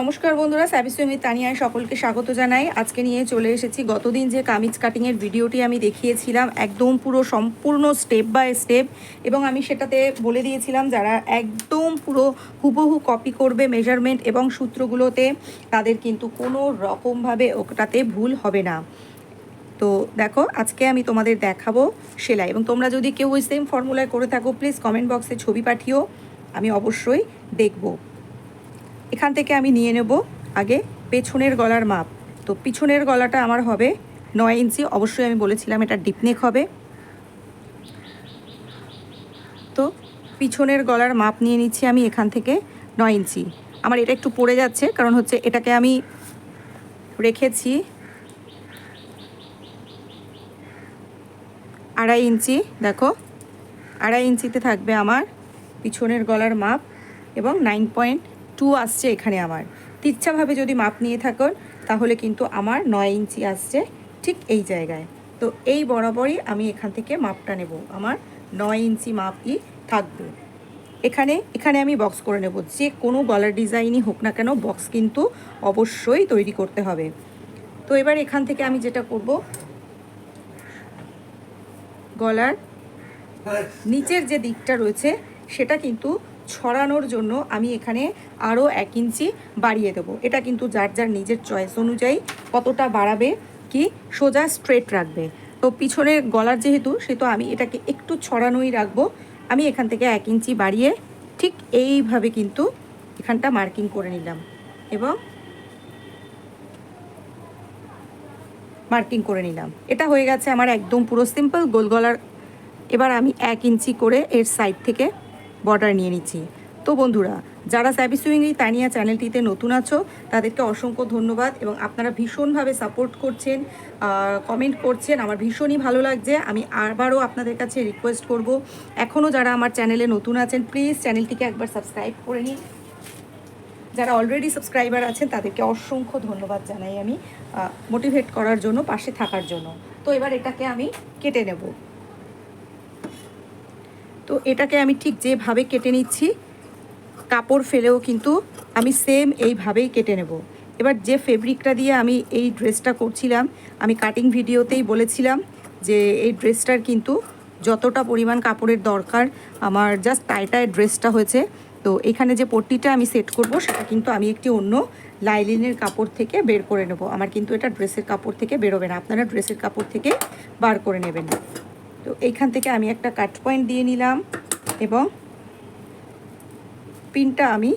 নমস্কার বন্ধুরা স্যাবিসমি তানিয়ায় সকলকে স্বাগত জানাই। আজকে নিয়ে চলে এসেছি গতদিন যে কামিজ কাটিংয়ের ভিডিওটি আমি দেখিয়েছিলাম, একদম পুরো সম্পূর্ণ স্টেপ বাই স্টেপ এবং আমি সেটাতে বলে দিয়েছিলাম, যারা একদম পুরো হুবহু কপি করবে মেজারমেন্ট এবং সূত্রগুলোতে, তাদের কিন্তু কোনো রকমভাবে ওটাতে ভুল হবে না। তো দেখো, আজকে আমি তোমাদের দেখাবো সেলাই, এবং তোমরা যদি কেউ ওই সেম ফর্মুলায় করে থাকো প্লিজ কমেন্ট বক্সে ছবি পাঠিও, আমি অবশ্যই দেখব। এখান থেকে আমি নিয়ে নেব আগে পেছনের গলার মাপ। তো পিছনের গলাটা আমার হবে নয় ইঞ্চি, অবশ্যই আমি বলেছিলাম এটা ডিপনেক হবে। তো পিছনের গলার মাপ নিয়ে নিচ্ছি আমি এখান থেকে নয় ইঞ্চি। আমার এটা একটু পড়ে যাচ্ছে, কারণ হচ্ছে এটাকে আমি রেখেছি আড়াই ইঞ্চি, দেখো। আড়াই ইঞ্চিতে থাকবে আমার পিছনের গলার মাপ এবং নাইন পয়েন্ট টু আসছে এখানে আমার। তিচ্ছাভাবে যদি মাপ নিয়ে থাকুন তাহলে কিন্তু আমার নয় ইঞ্চি আসছে ঠিক এই জায়গায়। তো এই বরাবরই আমি এখান থেকে মাপটা নেব। আমার নয় ইঞ্চি মাপই থাকবে। এখানে এখানে আমি বক্স করে নেব। যে কোনো গলার ডিজাইনই হোক না কেন বক্স কিন্তু অবশ্যই তৈরি করতে হবে। তো এবার এখান থেকে আমি যেটা করব, গলার নিচের যে দিকটা রয়েছে, সেটা কিন্তু ছড়ানোর জন্য আমি এখানে আরও এক ইঞ্চি বাড়িয়ে দেবো। এটা কিন্তু যার যার নিজের চয়েস অনুযায়ী কতটা বাড়াবে কি সোজা স্ট্রেট রাখবে। তো পিছনের গলার যেহেতু সেহেতু আমি এটাকে একটু ছড়ানোই রাখব। আমি এখান থেকে এক ইঞ্চি বাড়িয়ে ঠিক এইভাবে কিন্তু এখানটা মার্কিং করে নিলাম এবং মার্কিং করে নিলাম। এটা হয়ে গেছে আমার একদম পুরো সিম্পল গোল গলার। এবার আমি এক ইঞ্চি করে এর সাইড থেকে বর্ডার নিয়ে নিচ্ছি। তো বন্ধুরা, যারা স্যাবি সুইং এই তানিয়া চ্যানেলটিতে নতুন আছো, তাদেরকে অসংখ্য ধন্যবাদ এবং আপনারা ভীষণভাবে সাপোর্ট করছেন কমেন্ট করছেন, আমার ভীষণই ভালো লাগছে। আমি আবারও আপনাদের কাছে রিকোয়েস্ট করব এখনও যারা আমার চ্যানেলে নতুন আছেন, প্লিজ চ্যানেলটিকে একবার সাবস্ক্রাইব করে নিন। যারা অলরেডি সাবস্ক্রাইবার আছেন, তাদেরকে অসংখ্য ধন্যবাদ জানাই আমি মোটিভেট করার জন্য, পাশে থাকার জন্য। তো এবার এটাকে আমি কেটে নেব। তো এটাকে আমি ঠিক যেভাবে কেটে নিচ্ছি, কাপড় ফেলেও কিন্তু আমি সেম এইভাবেই কেটে নেব। এবার যে ফেব্রিকটা দিয়ে আমি এই ড্রেসটা করছিলাম, আমি কাটিং ভিডিওতেই বলেছিলাম যে এই ড্রেসটার কিন্তু যতটা পরিমাণ কাপড়ের দরকার, আমার জাস্ট টাইটায় ড্রেসটা হয়েছে। তো এখানে যে পট্টিটা আমি সেট করব, সেটা কিন্তু আমি একটি অন্য লাইলিনের কাপড় থেকে বের করে নেব। আমার কিন্তু এটা ড্রেসের কাপড় থেকে বেরোবে না, আপনারা ড্রেসের কাপড় থেকে বার করে নেবেন। তো এইখান থেকে আমি একটা কাট পয়েন্ট দিয়ে নিলাম এবং পিনটা আমি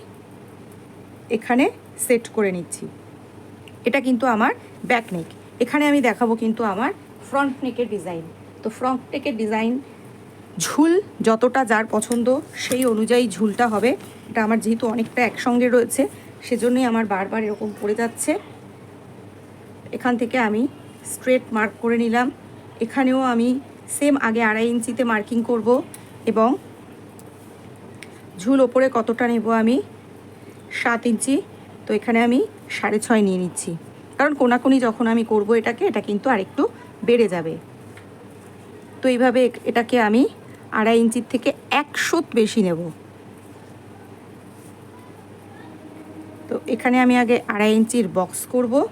এখানে সেট করে নিচ্ছি। এটা কিন্তু আমার ব্যাক নেক এখানে আমি দেখাবো কিন্তু আমার ফ্রন্ট নেকের ডিজাইন তো ফ্রন্ট নেকের ডিজাইন ঝুল যতটা যার পছন্দ সেই অনুযায়ী ঝুলটা হবে। এটা আমার যেহেতু অনেকটা একসঙ্গে রয়েছে, সেজন্যই আমার বারবার এরকম পড়ে যাচ্ছে। এখান থেকে আমি স্ট্রেট মার্ক করে নিলাম। এখানেও আমি সেম আগে আড়াই ইঞ্চিতে মার্কিং করব এবং ঝুল ওপরে কতটা নেব আমি? সাত ইঞ্চি। তো এখানে আমি সাড়ে ছয় নিয়ে নিচ্ছি। কারণ কোনাকুনি যখন আমি করব এটাকে, এটা কিন্তু আরেকটু বেড়ে যাবে। তো এইভাবে এটাকে আমি আড়াই ইঞ্চির থেকে একশোত বেশি নেব। তো এখানে আমি আগে আড়াই ইঞ্চির বক্স করব।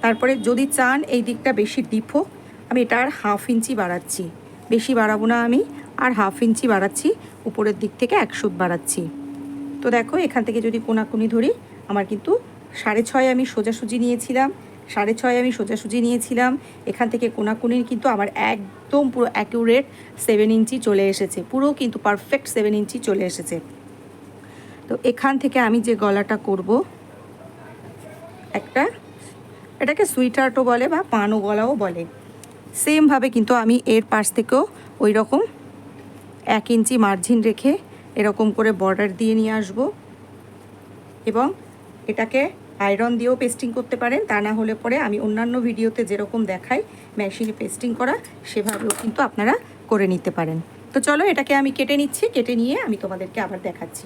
তারপরে যদি চান এই দিকটা বেশি ডিপ হোক আমি এটা আর হাফ ইঞ্চি বাড়াচ্ছি। বেশি বাড়াবো না আমি, আর হাফ ইঞ্চি বাড়াচ্ছি। উপরের দিক থেকে এক সুত বাড়াচ্ছি। তো দেখো, এখান থেকে যদি কোনাকুনি ধরি, আমার কিন্তু সাড়ে ছয় আমি সোজাসুজি নিয়েছিলাম। সাড়ে ছয় আমি সোজাসুজি নিয়েছিলাম। এখান থেকে কোনাকুনির কিন্তু আমার একদম পুরো অ্যাকিউরেট সেভেন ইঞ্চি চলে এসেছে। পুরো কিন্তু পারফেক্ট সেভেন ইঞ্চি চলে এসেছে। তো এখান থেকে আমি যে গলাটা করব, একটা, এটাকে সুইটার্টও বলে বা পানও গলাও বলে। সেমভাবে কিন্তু আমি এর পাশ থেকেও ওই রকম এক ইঞ্চি মার্জিন রেখে এরকম করে বর্ডার দিয়ে নিয়ে আসব। এবং এটাকে আয়রন দিয়েও পেস্টিং করতে পারেন, তা না হলে পরে আমি অন্যান্য ভিডিওতে যেরকম দেখাই মেশিনে পেস্টিং করা, সেভাবেও কিন্তু আপনারা করে নিতে পারেন। তো চলো এটাকে আমি কেটে নিচ্ছি, কেটে নিয়ে আমি তোমাদেরকে আবার দেখাচ্ছি।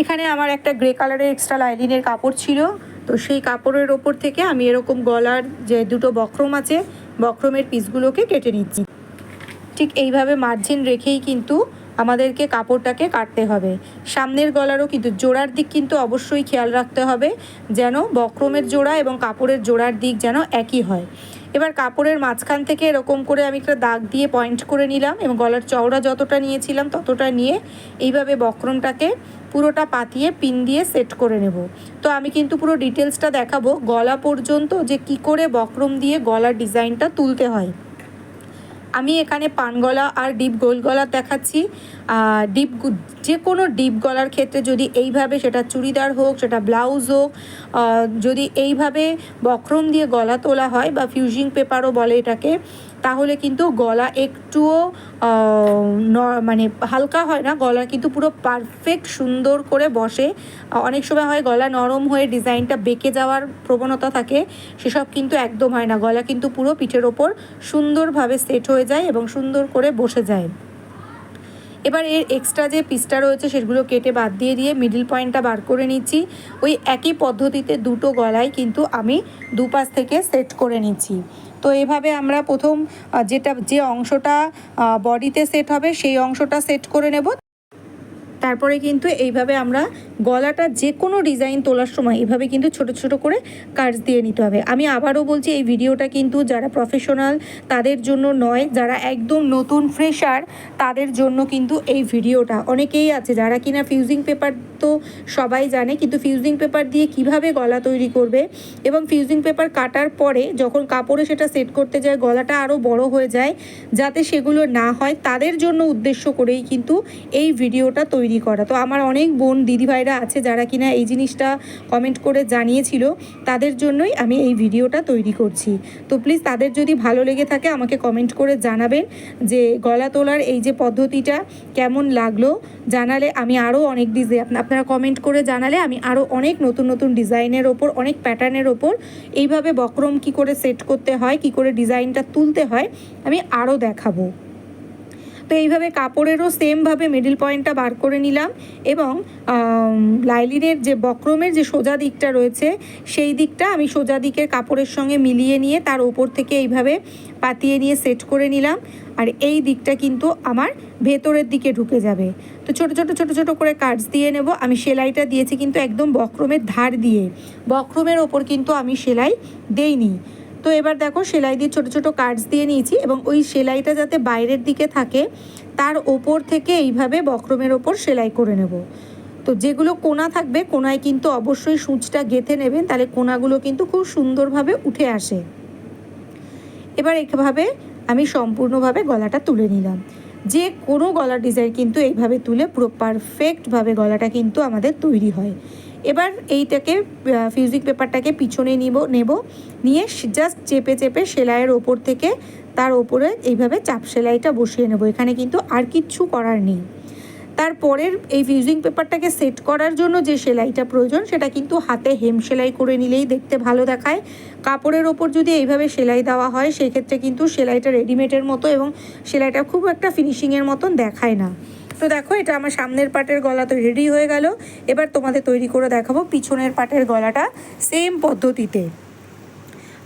এখানে আমার একটা গ্রে কালারের এক্সট্রা লাইলিনের কাপড় ছিল। তো সেই কাপড়ের ওপর থেকে আমি এরকম গলার যে দুটো বক্রম আছে, বক্রমের পিসগুলোকে কেটে নিচ্ছি। ঠিক এইভাবে মার্জিন রেখেই কিন্তু আমাদেরকে কাপড়টাকে কাটতে হবে। সামনের গলারও কিন্তু জোড়ার দিক কিন্তু অবশ্যই খেয়াল রাখতে হবে, যেন বক্রমের জোড়া এবং কাপড়ের জোড়ার দিক যেন একই হয়। এবার কাপড়ের মাঝখান থেকে এরকম করে আমি একটা দাগ দিয়ে পয়েন্ট করে নিলাম এবং গলার চওড়া যতটা নিয়েছিলাম ততটা নিয়ে এইভাবে বক্রমটাকে পুরোটা পাতিয়ে, পিন দিয়ে সেট করে নেব। তো আমি কিন্তু পুরো ডিটেলসটা দেখাবো। গলা পর্যন্ত যে কি করে বক্রম দিয়ে গলার ডিজাইনটা তুলতে হয়। আমি এখানে পান গলা আর ডিপ গোল গলা দেখাচ্ছি। ডিপ যে কোনো ডিপ গলার ক্ষেত্রে যদি এইভাবে সেটা চুড়িদার হোক, সেটা ব্লাউজ হোক যদি এইভাবে বক্রম দিয়ে গলা তোলা হয় বা ফিউজিং পেপারও বলে এটাকে তাহলে কিন্তু গলা একটুও মানে হালকা হয় না গলা কিন্তু পুরো পারফেক্ট সুন্দর করে বসে। অনেক সময় হয় গলা নরম হয়ে ডিজাইনটা বেঁকে যাওয়ার প্রবণতা থাকে, সেসব কিন্তু একদম হয় না। গলা কিন্তু পুরো পিঠের ওপর সুন্দরভাবে সেট হয়ে যায় এবং সুন্দর করে বসে যায়। এবার এর এক্সট্রা যে পিসটা রয়েছে, সেগুলো কেটে বাদ দিয়ে দিয়ে মিডিল পয়েন্টটা বার করে নিচ্ছি। ওই একই পদ্ধতিতে দুটো গলায় কিন্তু আমি দুপাশ থেকে সেট করে নিচ্ছি। তো এভাবে আমরা প্রথম যেটা, যে অংশটা বডিতে সেট হবে, সেই অংশটা সেট করে নেব। তারপরে কিন্তু এইভাবে আমরা গলাটা যে কোনো ডিজাইন তোলার সময় এভাবে কিন্তু ছোট ছোট করে কাজ দিয়ে নিতে হবে। আমি আবারও বলছি, এই ভিডিওটা কিন্তু যারা প্রফেশনাল তাদের জন্য নয়, যারা একদম নতুন ফ্রেশার তাদের জন্য কিন্তু এই ভিডিওটা। অনেকেই আছে যারা কিনা ফিউজিং পেপার তো সবাই জানে, কিন্তু ফিউজিং পেপার দিয়ে কীভাবে গলা তৈরি করবে এবং ফিউজিং পেপার কাটার পরে যখন কাপড়ে সেটা সেট করতে যায়, গলাটা আরও বড় হয়ে যায়, যাতে সেগুলো না হয়, তাদের জন্য উদ্দেশ্য করেই কিন্তু এই ভিডিওটা তৈরি করা। তো আমার অনেক বোন দিদিভাইরা আছে যারা কিনা এই জিনিসটা কমেন্ট করে জানিয়েছিল, তাদের জন্যই আমি এই ভিডিওটা তৈরি করছি। তো প্লিজ তাদের যদি ভালো লেগে থাকে আমাকে কমেন্ট করে জানাবেন যে গলা তোলার এই যে পদ্ধতিটা কেমন লাগল। জানালে আমি আরও অনেক ডিজাইন আপনারা কমেন্ট করে জানালে আমি আরও অনেক নতুন নতুন ডিজাইনের ওপর, অনেক প্যাটার্নের ওপর এইভাবে বক্রম কি করে সেট করতে হয়, কি করে ডিজাইনটা তুলতে হয়, আমি আরও দেখাবো। তো এইভাবে কাপড়েরও সেমভাবে মিডিল পয়েন্টটা বার করে নিলাম এবং লাইলিনের যে বক্রমের যে সোজা দিকটা রয়েছে, সেই দিকটা আমি সোজা দিকের কাপড়ের সঙ্গে মিলিয়ে নিয়ে তার ওপর থেকে এইভাবে পাতিয়ে নিয়ে সেট করে নিলাম। আর এই দিকটা কিন্তু আমার ভেতরের দিকে ঢুকে যাবে। তো ছোট ছোট ছোট ছোট করে কাটস দিয়ে নেব। আমি সেলাইটা দিয়েছি কিন্তু একদম বক্রমের ধার দিয়ে। বক্রমের ওপর কিন্তু আমি সেলাই দেইনি। তো এবার দেখো সেলাই দিয়ে ছোট ছোট কাটস দিয়ে নিয়েছি এবং ওই সেলাইটা যাতে বাইরের দিকে থাকে, তার ওপর থেকে এইভাবে বক্রমের ওপর সেলাই করে নেব। তো যেগুলো কোনা থাকবে, কোনায় কিন্তু অবশ্যই সূচটা গেঁথে নেবেন, তাহলে কোনাগুলো কিন্তু খুব সুন্দরভাবে উঠে আসে। এবার এভাবে আমি সম্পূর্ণভাবে গলাটা তুলে নিলাম। যে কোনো গলার ডিজাইন কিন্তু এইভাবে তুলে পুরো পারফেক্টভাবে গলাটা কিন্তু আমাদের তৈরি হয়। এবার এইটাকে ফিউজিক পেপারটাকে পিছনে নিব, নেব। নিয়ে জাস্ট চেপে চেপে সেলাইয়ের ওপর থেকে তার ওপরে এইভাবে চাপ সেলাইটা বসিয়ে নেব। এখানে কিন্তু আর কিচ্ছু করার নেই। তারপরের এই ফিউজিং পেপারটাকে সেট করার জন্য যে সেলাইটা প্রয়োজন, সেটা কিন্তু হাতে হেম সেলাই করে নিলেই দেখতে ভালো দেখায়। কাপড়ের ওপর যদি এইভাবে সেলাই দেওয়া হয়, সেক্ষেত্রে কিন্তু সেলাইটা রেডিমেডের মতো এবং সেলাইটা খুব একটা ফিনিশিংয়ের মতন দেখায় না। তো দেখো, এটা আমার সামনের পাটের গলা তো রেডি হয়ে গেল। এবার তোমাদের তৈরি করে দেখাবো পিছনের পাটের গলাটা সেম পদ্ধতিতে।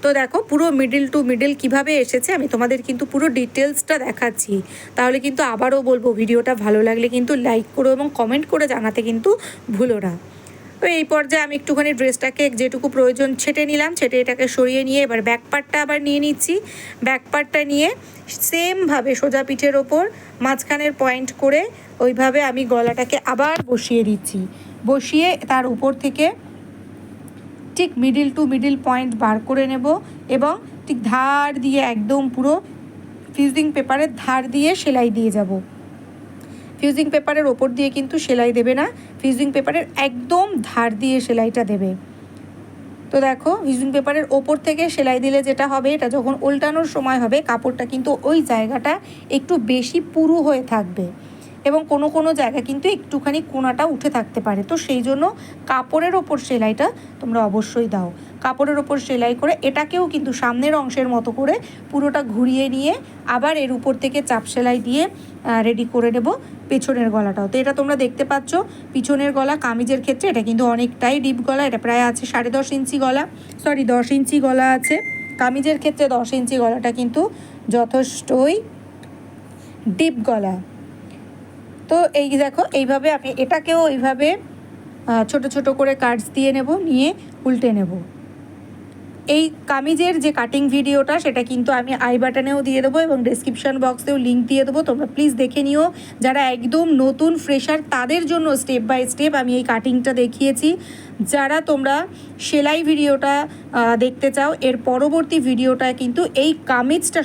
তো দেখো, পুরো মিডিল টু মিডিল কীভাবে এসেছে, আমি তোমাদের কিন্তু পুরো ডিটেলসটা দেখাচ্ছি। তাহলে কিন্তু আবারও বলব, ভিডিওটা ভালো লাগলে কিন্তু লাইক করো এবং কমেন্ট করে জানাতে কিন্তু ভুলো না। তো এই পর্যায়ে আমি একটুখানি ড্রেসটাকে যেটুকু প্রয়োজন ছেটে নিলাম, ছেটে এটাকে সরিয়ে নিয়ে এবার ব্যাক পার্টটা আবার নিয়ে নিচ্ছি। ব্যাক পার্টটা নিয়ে সেমভাবে সোজা পিঠের ওপর মাঝখানের পয়েন্ট করে ওইভাবে আমি গলাটাকে আবার বসিয়ে দিচ্ছি। বসিয়ে তার উপর থেকে ঠিক মিডিল টু মিডিল পয়েন্ট বার করে নেব এবং ঠিক ধার দিয়ে একদম পুরো ফিজিং পেপারের ধার দিয়ে সেলাই দিয়ে যাব। ফিউজিং পেপারের ওপর দিয়ে কিন্তু সেলাই দেবে না। ফিউজিং পেপারের একদম ধার দিয়ে সেলাইটা দেবে। তো দেখো, ফিউজিং পেপারের ওপর থেকে সেলাই দিলে যেটা হবে, এটা যখন উল্টানোর সময় হবে, কাপড়টা কিন্তু ওই জায়গাটা একটু বেশি পুরু হয়ে থাকবে। এবং কোনো কোনো জায়গায় কিন্তু একটুখানি কোনাটা উঠে থাকতে পারে। তো সেই জন্য কাপড়ের ওপর সেলাইটা তোমরা অবশ্যই দাও। কাপড়ের ওপর সেলাই করে এটাকেও কিন্তু সামনের অংশের মতো করে পুরোটা ঘুরিয়ে নিয়ে আবার এর উপর থেকে চাপ সেলাই দিয়ে রেডি করে নেব পেছনের গলাটাও। তো এটা তোমরা দেখতে পাচ্ছ, পিছনের গলা কামিজের ক্ষেত্রে এটা কিন্তু অনেকটাই ডিপ গলা, এটা প্রায় আছে সাড়ে দশ ইঞ্চি গলা সরি দশ ইঞ্চি গলা আছে। কামিজের ক্ষেত্রে দশ ইঞ্চি গলাটা কিন্তু যথেষ্টই ডিপ গলা। তো এই দেখো, এইভাবে আমি এটাকেও এইভাবে ছোট ছোট করে কাটস দিয়ে নেব, নিয়ে উল্টে নেব। এই কামিজের যে কাটিং ভিডিওটা, সেটা কিন্তু আমি আই বাটনেও দিয়ে দেবো এবং ডেসক্রিপশন বক্সেও লিঙ্ক দিয়ে দেবো। তোমরা প্লিজ দেখে নিও, যারা একদম নতুন ফ্রেশার তাদের জন্য স্টেপ বাই স্টেপ আমি এই কাটিংটা দেখিয়েছি। যারা তোমরা সেলাই ভিডিওটা দেখতে চাও, এর পরবর্তী ভিডিওটা কিন্তু এই কামিজটা